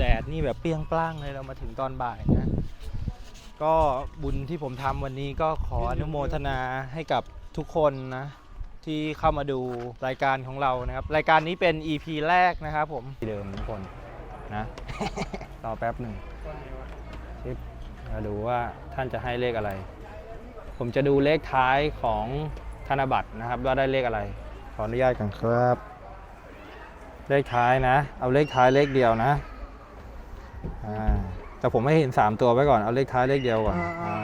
แดดนี่แบบเปรี้ยงปร้างเลยเรามาถึงตอนบ่ายนะ ก็บุญที่ผมทำวันนี้ก็ขออนุโมทนาให้กับทุกคนนะที่เข้ามาดูรายการของเรานะครับ รายการนี้เป็น EP แรกนะครับผมที่เดิมทุกคนนะ รอแป๊บหนึ่งชิปมาดูว่าท่านจะให้เลขอะไร ผมจะดูเลขท้ายของธนบัตรนะครับ ว่าได้เลขอะไร ขออนุญาตกันครับ เลขท้ายนะ เอาเลขท้ายเลขเดียวนะ อ่าแต่ผมไม่เห็น 3 ตัวไว้ก่อน เอาเลขท้ายเลขเดียวก่อนอ่า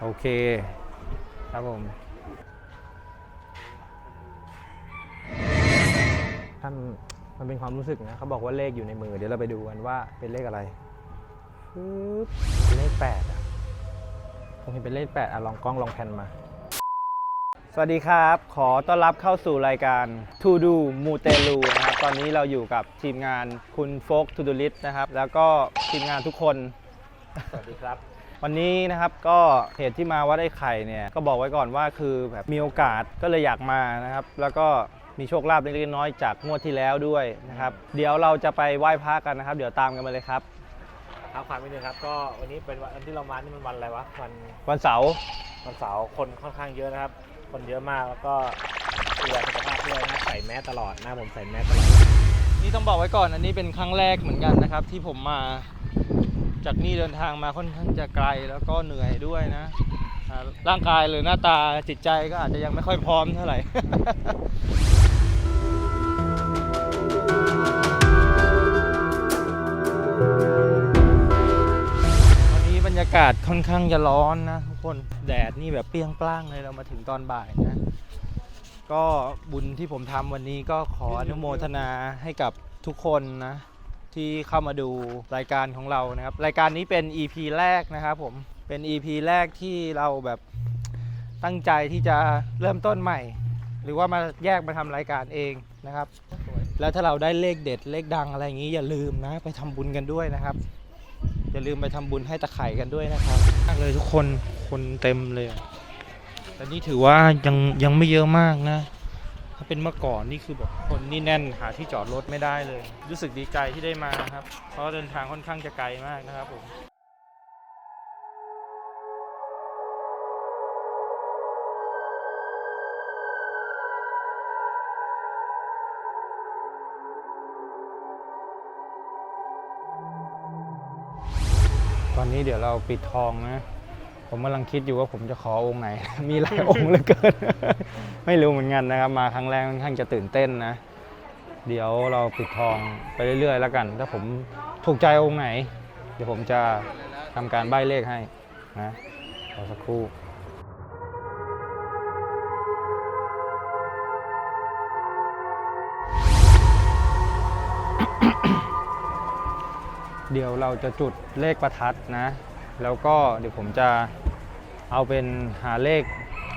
โอเค ครับผม ท่านมันเป็นความรู้สึกนะเขาบอกว่าเลขอยู่ในมือ เดี๋ยวเราไปดูกันว่าเป็นเลขอะไรปึ๊บเป็นเลขแปดอะผมเห็นเป็นเลขแปดอะลองกล้องลองแผ่นมา สวัสดีครับ ขอต้อนรับเข้าสู่รายการ To Do มูเตลูนะครับ ตอนนี้เราอยู่กับทีมงานคุณโฟกทูดูลิสนะครับ แล้วก็ทีมงานทุกคน สวัสดีครับ วันนี้นะครับก็เหตุที่มาวัดไอ้ไข่เนี่ย ก็บอกไว้ก่อนว่าคือแบบมีโอกาสก็เลยอยากมานะครับ แล้วก็มีโชคลาภเล็กๆน้อยๆจากงวดที่แล้วด้วยนะครับ เดี๋ยวเราจะไปไหว้พระกันนะครับ เดี๋ยวตามกันมาเลยครับครับความนิดนึงครับ ก็วันนี้เป็นวันที่เรามานี่มันวันอะไรวะ วันวันเสาร์วันเสาร์คนค่อนข้างเยอะนะครับ คนเยอะมากแล้วก็ดูแลสุขภาพด้วยนะใส่แมสตลอดนะผมใส่แมสตลอดนี่ต้องบอกไว้ก่อนอันนี้เป็นครั้งแรกเหมือนกันนะครับ ที่ผมมาจากนี่เดินทางมาค่อนข้างจะไกลแล้วก็เหนื่อยด้วยนะร่างกายหรือหน้าตาจิตใจก็อาจจะยังไม่ค่อยพร้อมเท่าไหร่ รยากาศค่อนข้างจะร้อนนะทุกคนแดดนี่แบบเปรี้ยงปร้างเลยเรามาถึงตอนบ่ายนะ ก็บุญที่ผมทำวันนี้ก็ขออนุโมทนาให้กับทุกคนนะ ที่เข้ามาดูรายการของเรานะครับ รายการนี้เป็น EP แรกนะครับผมเป็น EP แรกที่เราแบบตั้งใจที่จะเริ่มต้นใหม่ หรือว่ามาแยกมาทำรายการเองนะครับ แล้วถ้าเราได้เลขเด็ดเลขดังอะไรอย่างนี้อย่าลืมนะ ไปทำบุญกันด้วยนะครับ อย่าลืมไปทำบุญให้ตะไคร่กันด้วยนะครับมากเลยทุกคนคนเต็มเลยแต่นี่ถือว่ายังยังไม่เยอะมากนะถ้าเป็นเมื่อก่อนนี่คือแบบคนนี่แน่นหาที่จอดรถไม่ได้เลย รู้สึกดีใจที่ได้มาครับ เพราะเดินทางค่อนข้างจะไกลมากนะครับผม ตอนนี้เดี๋ยวเราปิดทองนะ ผมกำลังคิดอยู่ว่าผมจะขอองค์ไหน มีหลายองค์เหลือเกิน ไม่รู้เหมือนกันนะครับ มาครั้งแรกค่อนข้างจะตื่นเต้นนะ เดี๋ยวเราปิดทองไปเรื่อยๆ แล้วกัน ถ้าผมถูกใจองค์ไหน เดี๋ยวผมจะทำการใบ้เลขให้นะรอสักครู่ เดี๋ยวเราจะจุดเลขประทัดนะ แล้วก็เดี๋ยวผมจะเอาเป็นหาเลข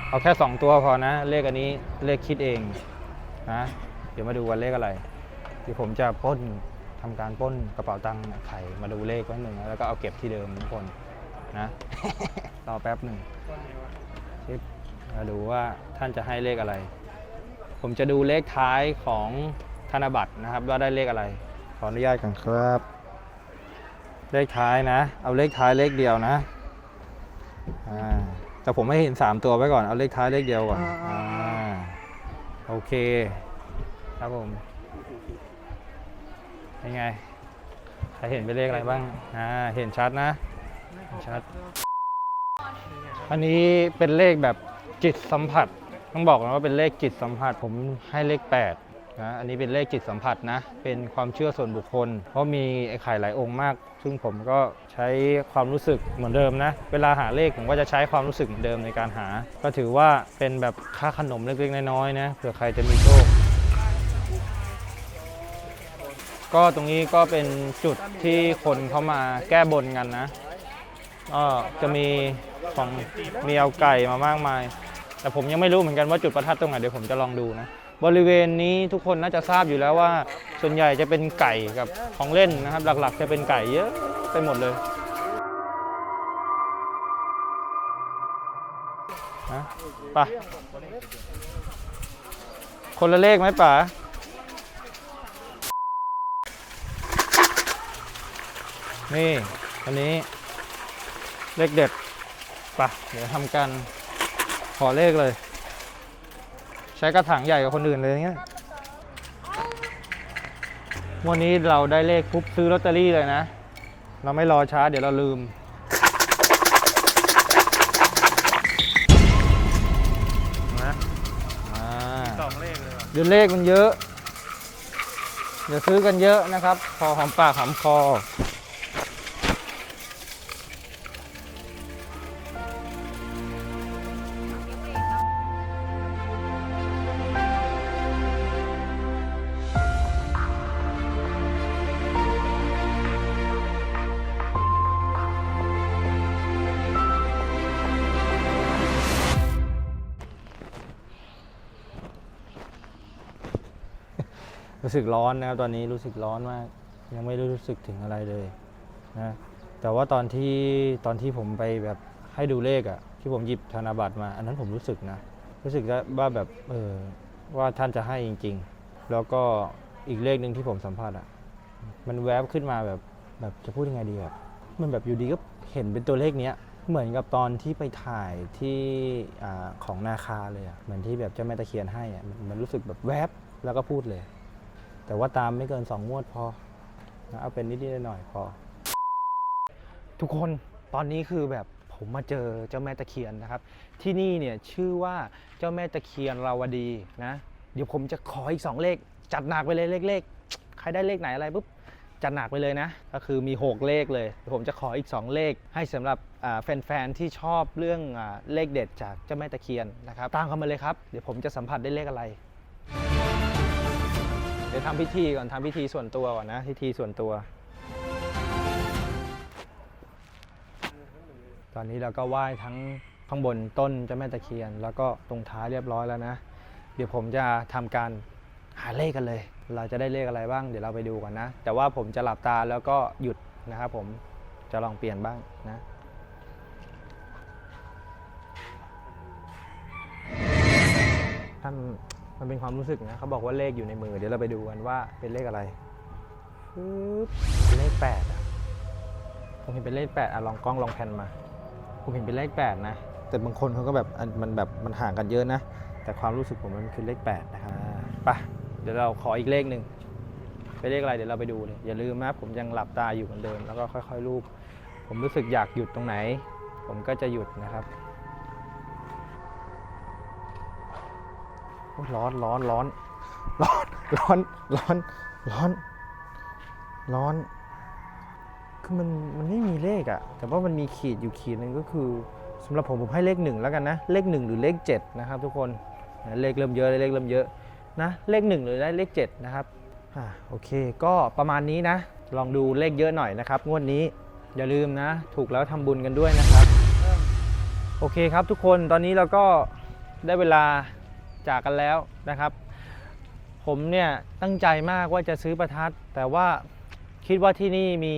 เอาแค่ 2 ตัวพอนะ เลขอันนี้เลขคิดเองนะ เดี๋ยวมาดูวันเลขอะไร เดี๋ยวผมจะป้นทำการป้นกระเป๋าตังค์ไข่มาดูเลขไว้หนึ่งแล้วก็เอาเก็บที่เดิมทุกคนนะ รอแป๊บหนึ่งชิปมาดูว่าท่านจะให้เลขอะไร ผมจะดูเลขท้ายของธนบัตรนะครับ ว่าได้เลขอะไร ขออนุญาตกันครับ เลขท้ายนะ เอาเลขท้ายเลขเดียวนะอ่าแต่ผมไม่เห็น3ตัวไว้ก่อนเอาเลขท้ายเลขเดียวก่อนอ่าโอเค ครับผมเป็นไงใครเห็นเป็นเลขอะไรบ้างอ่าเห็นชัดนะเห็นชัด อันนี้เป็นเลขแบบจิตสัมผัส ต้องบอกนะว่าเป็นเลขจิตสัมผัสผมให้เลข 8 นะอันนี้เป็นเลขจิตสัมผัสนะ เป็นความเชื่อส่วนบุคคล เพราะมีไอ้ไข่หลายองค์มาก ซึ่งผมก็ใช้ความรู้สึกเหมือนเดิมนะ เวลาหาเลขผมก็จะใช้ความรู้สึกเหมือนเดิมในการหา ก็ถือว่าเป็นแบบค่าขนมเล็กๆน้อยๆนะเผื่อใครจะมีโชคก็ตรงนี้ก็เป็นจุดที่คนเข้ามาแก้บนกันนะก็จะมีของมีเอาไก่มามากมาย แต่ผมยังไม่รู้เหมือนกันว่าจุดประทัดตรงไหนเดี๋ยวผมจะลองดูนะ บริเวณนี้ทุกคนน่าจะทราบอยู่แล้วว่า ส่วนใหญ่จะเป็นไก่กับของเล่นนะครับ หลักๆ จะเป็นไก่เยอะไปหมดเลยนะไป่ะคนละเลขไหมป๋านี่อันนี้เลขเด็ดไปะเดี๋ยวทำกันขอเลขเลย ใช้กระถางใหญ่กว่าคนอื่นเลยเงี้ยวันนี้เราได้เลขปุ๊บซื้อลอตเตอรี่เลยนะ เราไม่รอช้าเดี๋ยวเราลืม นะอ่าสองเลขเลยเดี๋ยวเลขมันเยอะ เดี๋ยวซื้อกันเยอะนะครับ พอหอมปากหอมคอ รู้สึกร้อนนะครับตอนนี้รู้สึกร้อนมาก ยังไม่ได้รู้สึกถึงอะไรเลยนะแต่ว่าตอนที่ตอนที่ผมไปแบบให้ดูเลขอะที่ผมหยิบธนบัตรมา อันนั้นผมรู้สึกนะ รู้สึกว่าแบบเออว่าท่านจะให้จริง ๆ แล้วก็อีกเลขหนึ่งที่ผมสัมผัสอะมันแวบขึ้นมาแบบแบบจะพูดยังไงดีแบบมันแบบอยู่ดีก็เห็นเป็นตัวเลขเนี้ยเหมือนกับตอนที่ไปถ่ายที่อของนาคาเลยอะเหมือนที่แบบเจ้าแม่ตะเคียนให้อะมันมันรู้สึกแบบแวบแล้วก็พูดเลย แต่ว่าตามไม่เกิน 2 งวดพอนะเอาเป็นนิดๆหน่อยๆพอ ทุกคนตอนนี้คือแบบผมมาเจอเจ้าแม่ตะเคียนนะครับ ที่นี่เนี่ยชื่อว่าเจ้าแม่ตะเคียนราวดีนะ เดี๋ยวผมจะขออีก 2 เลข จัดหนักไปเลยเลขๆใครได้เลขไหนอะไรปุ๊บจัดหนักไปเลยนะ ก็คือมี 6 เลขเลยเดี๋ยวผมจะขออีก 2 เลข ให้สำหรับอ่าแฟนๆที่ชอบเรื่องอาเลขเด็ดจากเจ้าแม่ตะเคียนนะครับตามเข้ามาเลยครับ เดี๋ยวผมจะสัมผัสได้เลขอะไร เดี๋ยวทำพิธีก่อนทำพิธีส่วนตัวก่อนนะพิธีส่วนตัว ตอนนี้เราก็ไหว้ทั้งข้างบนต้นเจ้าแม่ตะเคียน แล้วก็ตรงท้ายเรียบร้อยแล้วนะ เดี๋ยวผมจะทำการหาเลขกันเลย เราจะได้เลขอะไรบ้าง เดี๋ยวเราไปดูกันนะ แต่ว่าผมจะหลับตาแล้วก็หยุดนะครับผมจะลองเปลี่ยนบ้างนะท่าน มันเป็นความรู้สึกนะเขาบอกว่าเลขอยู่ในมือ เดี๋ยวเราไปดูกันว่าเป็นเลขอะไรปึ๊บเป็นเลขแปดอะผมเห็นเป็นเลขแปดอะลองกล้องลองแพนมา ผมเห็นเป็นเลขแปดนะ แต่บางคนเขาก็แบบอันมันแบบมันห่างกันเยอะนะ แต่ความรู้สึกผมมันคือเลขแปดนะครับไปะเดี๋ยวเราขออีกเลขหนึ่งเป็นเลขอะไรเดี๋ยวเราไปดูเลย อย่าลืมนะผมยังหลับตาอยู่เหมือนเดิม แล้วก็ค่อยๆรูป ผมรู้สึกอยากหยุดตรงไหน ผมก็จะหยุดนะครับ ร้อนร้อนร้อนร้อนร้อนร้อนร้อนร้อน คือมันมันไม่มีเลขอะแต่ว่ามันมีขีดอยู่ขีดหนึ่งก็คือสำหรับผมผมให้เลขหนึ่งแล้วกันนะ เลขหนึ่งหรือเลขเจ็ดนะครับ ทุกคนนะเลขเริ่มเยอะเลขเริ่มเยอะนะเลขหนึ่งหรือเลขเจ็ดนะครับอ่าโอเค ก็ประมาณนี้นะ ลองดูเลขเยอะหน่อยนะครับ งวดนี้อย่าลืมนะ ถูกแล้วทำบุญกันด้วยนะครับ โอเคครับทุกคนตอนนี้เราก็ได้เวลา จากกันแล้วนะครับ ผมเนี่ยตั้งใจมากว่าจะซื้อประทัด แต่ว่าคิดว่าที่นี่มี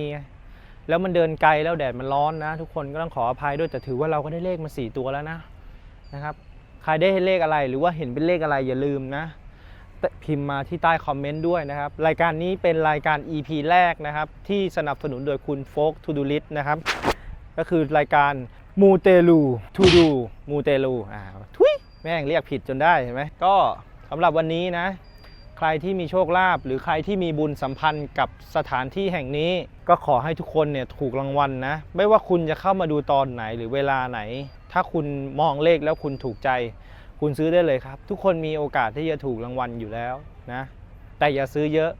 แล้วมันเดินไกลแล้วแดดมันร้อนนะ ทุกคนก็ต้องขออภัยด้วยแต่ถือว่าเราก็ได้เลขมา 4 ตัวแล้วนะนะครับใครได้เลขอะไรหรือว่าเห็นเป็นเลขอะไรอย่าลืมนะพิมพ์มาที่ใต้คอมเมนต์ด้วยนะครับ รายการนี้เป็นรายการ EP แรกนะครับ ที่สนับสนุนโดยคุณโฟกทูดูลิสนะครับ ก็คือรายการมูเตลูทูดูมูเตลูอ่าทุ แม่งเรียกผิดจนได้เห็นไหมก็สำหรับวันนี้นะ ใครที่มีโชคลาภหรือใครที่มีบุญสัมพันธ์กับสถานที่แห่งนี้ ก็ขอให้ทุกคนเนี่ยถูกรางวัลนะ ไม่ว่าคุณจะเข้ามาดูตอนไหนหรือเวลาไหน ถ้าคุณมองเลขแล้วคุณถูกใจ คุณซื้อได้เลยครับ ทุกคนมีโอกาสที่จะถูกรางวัลอยู่แล้วนะ แต่อย่าซื้อเยอะ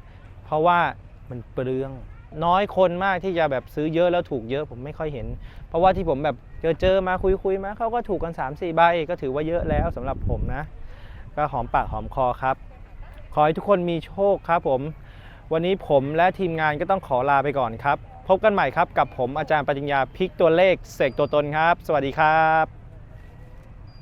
เพราะว่ามันเปลือง น้อยคนมากที่จะแบบซื้อเยอะแล้วถูกเยอะผมไม่ค่อยเห็น เพราะว่าที่ผมแบบเจอเจอมาคุยคุยมาเขาก็ถูกกัน3 4ใบก็ถือว่าเยอะแล้วสำหรับผมนะ ก็หอมปากหอมคอครับ ขอให้ทุกคนมีโชคครับผม วันนี้ผมและทีมงานก็ต้องขอลาไปก่อนครับ พบกันใหม่ครับกับผมอาจารย์ปริญญาพิกตัวเลขเสกตัวตนครับ สวัสดีครับ